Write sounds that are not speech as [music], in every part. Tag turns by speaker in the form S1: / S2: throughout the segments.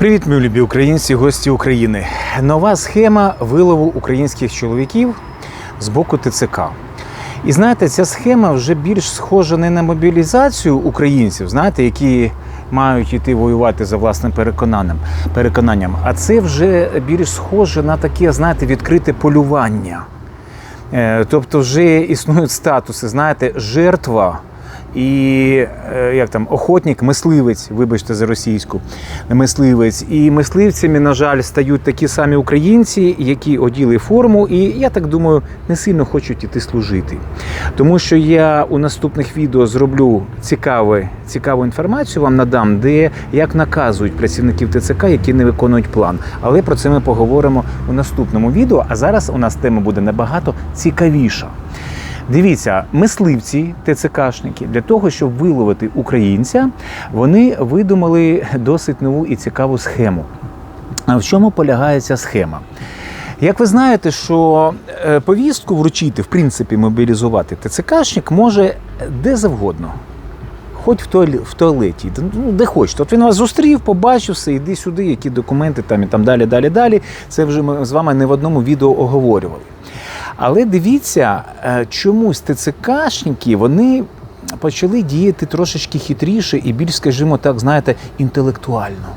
S1: Привіт, мої любі українці, гості України. Нова схема вилову українських чоловіків з боку ТЦК. І знаєте, ця схема вже більш схожа не на мобілізацію українців, знаєте, які мають йти воювати за власним переконанням, переконанням, а це вже більш схоже на таке, знаєте, відкрите полювання. Е, Тобто вже існують статуси, знаєте, жертва і е, як там охотник, мисливець, вибачте за російську, мисливець. І мисливцями, на жаль, стають такі самі українці, які оділи форму, і я так думаю, не сильно хочуть іти служити. Тому що я у наступних відео зроблю цікаве, цікаву інформацію вам надам, де як наказують працівників ТЦК, які не виконують план. Але про це ми поговоримо у наступному відео. А зараз у нас тема буде набагато цікавіша. Дивіться, мисливці, ТЦКшники, для того, щоб виловити українця, вони видумали досить нову і цікаву схему. А в чому полягає ця схема? Як ви знаєте, що е, повістку вручити, в принципі, мобілізувати ТЦКшник може де завгодно. Хоч в туалеті, ну, де хочете. От він вас зустрів, побачив все, іди сюди, які документи там і там далі, далі, далі. Це вже ми з вами не в одному відео оговорювали. Але дивіться, е, чомусь ТЦКшники вони почали діяти трошечки хитріше і більш, скажімо так, знаєте, інтелектуально.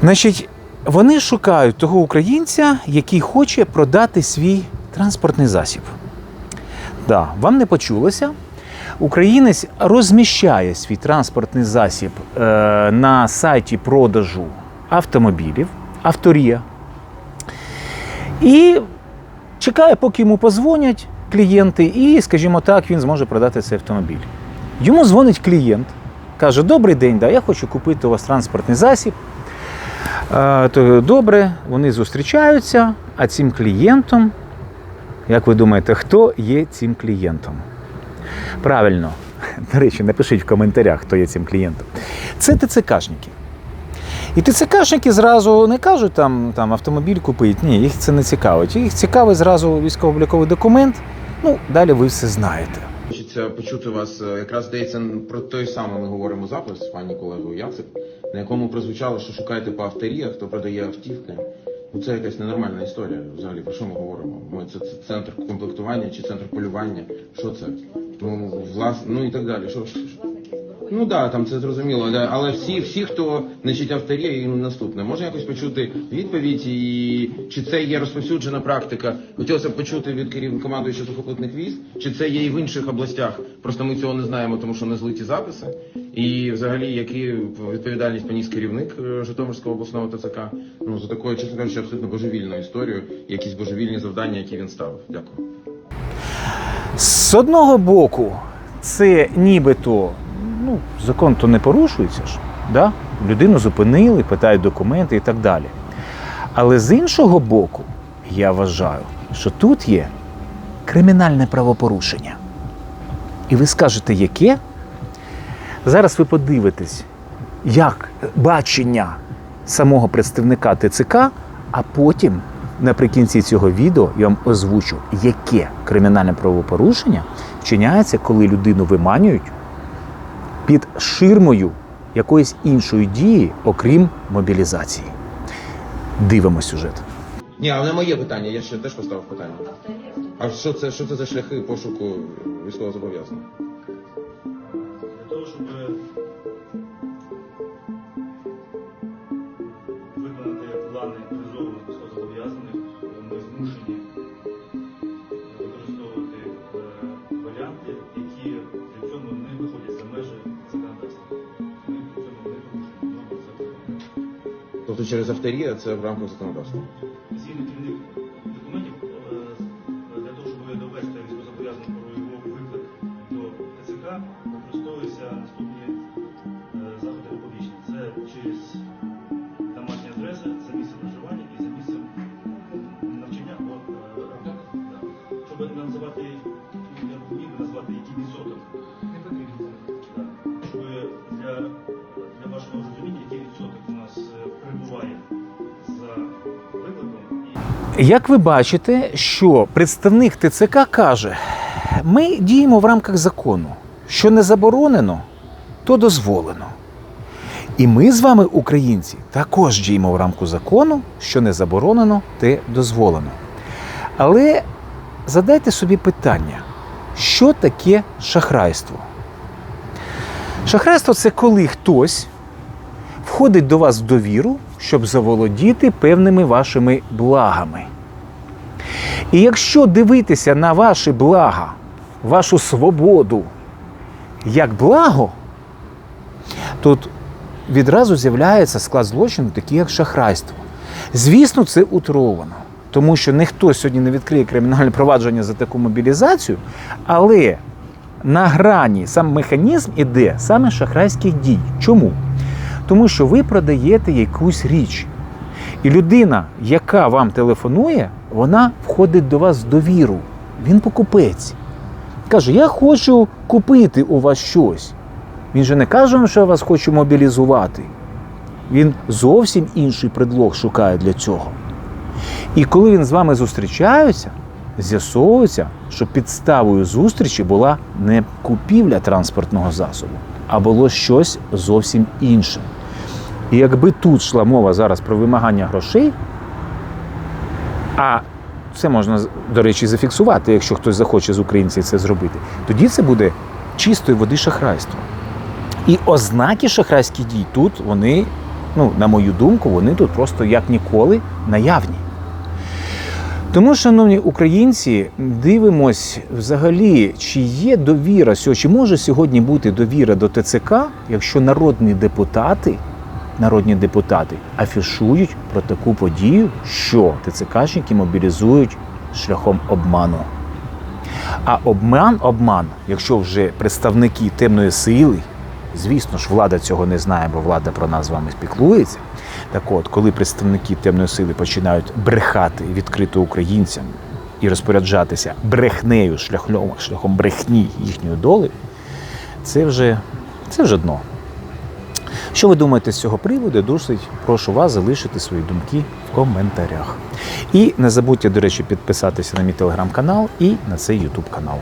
S1: Значить, вони шукають того українця, який хоче продати свій транспортний засіб. Да, вам не почулося. Українець розміщає свій транспортний засіб е, на сайті продажу автомобілів, авторія. І чекає, поки йому позвонять клієнти, і, скажімо так, він зможе продати цей автомобіль. Йому дзвонить клієнт, каже: Добрий день, да, я хочу купити у вас транспортний засіб. То добре, вони зустрічаються, а цим клієнтом, як ви думаєте, хто є цим клієнтом? Правильно, [laughs] до речі, напишіть в коментарях, хто є цим клієнтом. Це ТЦКшники. І ТЦКшники зразу не кажуть там, там автомобіль купити. Ні, їх це не цікавить. Їх цікавить зразу військово-обліковий документ. Ну, далі ви все знаєте.
S2: Хочеться почути вас. е, Якраз здається, про той самий ми говоримо запис пані колегою Яцик, на якому прозвучало, що шукаєте по авторіях, хто продає автівки. Ну це якась ненормальна історія. Взагалі про що ми говоримо? Ми це, це центр комплектування чи центр полювання? Що це? Ну влас, ну і так далі. Що, що? Ну да, там це зрозуміло, да. але всі, всі, хто значить авторія і наступне, можна якось почути відповідь, і чи це є розповсюджена практика? Хотілося б почути від керівника командуючого сухопутних військ, чи це є і в інших областях. Просто ми цього не знаємо, тому що не злиті записи. І взагалі, які відповідальність поніс керівник е, Житомирського обласного ТЦК ну за такою, чесно кажучи, абсолютно божевільною історією, якісь божевільні завдання, які він ставив. Дякую.
S1: З одного боку, це нібито ну, закон то не порушується ж. Да? Людину зупинили, питають документи і так далі. Але з іншого боку, я вважаю, що тут є кримінальне правопорушення. І ви скажете, яке? Зараз ви подивитесь, як бачення самого представника ТЦК, а потім наприкінці цього відео я вам озвучу, яке кримінальне правопорушення вчиняється, коли людину виманюють під ширмою якоїсь іншої дії, окрім мобілізації. Дивимось сюжет.
S2: Ні, але моє питання, я ще теж поставив питання. А що це, що це за шляхи пошуку військовозобов'язаних?
S3: Для того, щоб які при цьому не виходять за межі законодавства. Ми при цьому не порушуємо норми закону.
S2: Тобто через авторія це в рамках законодавства.
S3: Згідно керівних документів, е, для того, щоб довести військовозобов'язаного про його виклик до ТЦК, використовуються наступні е, заходи публічні. Це через домашні адреси, за місцем проживання і за місцем навчання або е. Да. Щоб не називати, назвати відсоток. Щоб для вашого розуміння, який відсоток у нас е, прибуває за викликом
S1: Як ви бачите, що представник ТЦК каже, ми діємо в рамках закону, що не заборонено, то дозволено. І ми з вами, українці, також діємо в рамку закону, що не заборонено, те дозволено. Але задайте собі питання, що таке шахрайство? Шахрайство це коли хтось входить до вас в довіру, щоб заволодіти певними вашими благами. І якщо дивитися на ваші блага, вашу свободу як благо, тут відразу з'являється склад злочину, такий як шахрайство. Звісно, це утровано, тому що ніхто сьогодні не відкриє кримінальне провадження за таку мобілізацію, але на грані сам механізм іде саме шахрайських дій. Чому? Тому що ви продаєте якусь річ. І людина, яка вам телефонує, вона входить до вас в довіру. Він покупець. Каже: Я хочу купити у вас щось. Він же не каже вам, що я вас хочу мобілізувати. Він зовсім інший предлог шукає для цього. І коли він з вами зустрічається, з'ясовується, що підставою зустрічі була не купівля транспортного засобу, а було щось зовсім інше. І якби тут йшла мова зараз про вимагання грошей, а це можна, до речі, зафіксувати, якщо хтось захоче з українців це зробити, тоді це буде чистої води шахрайство. І ознаки шахрайських дій тут, вони, ну, на мою думку, вони тут просто як ніколи наявні. Тому, шановні українці, дивимось взагалі, чи є довіра чи може сьогодні бути довіра до ТЦК, якщо народні депутати, народні депутати афішують про таку подію, що ТЦКшники мобілізують шляхом обману. А обман, обман, якщо вже представники темної сили, звісно ж, влада цього не знає, бо влада про нас з вами спіклується. Так от, коли представники темної сили починають брехати відкрито українцям і розпоряджатися брехнею шляхом, шляхом брехні їхньої доли, це вже, це вже дно. Що ви думаєте з цього приводу? Досить прошу вас залишити свої думки в коментарях. І не забудьте, до речі, підписатися на мій телеграм-канал і на цей ютуб канал.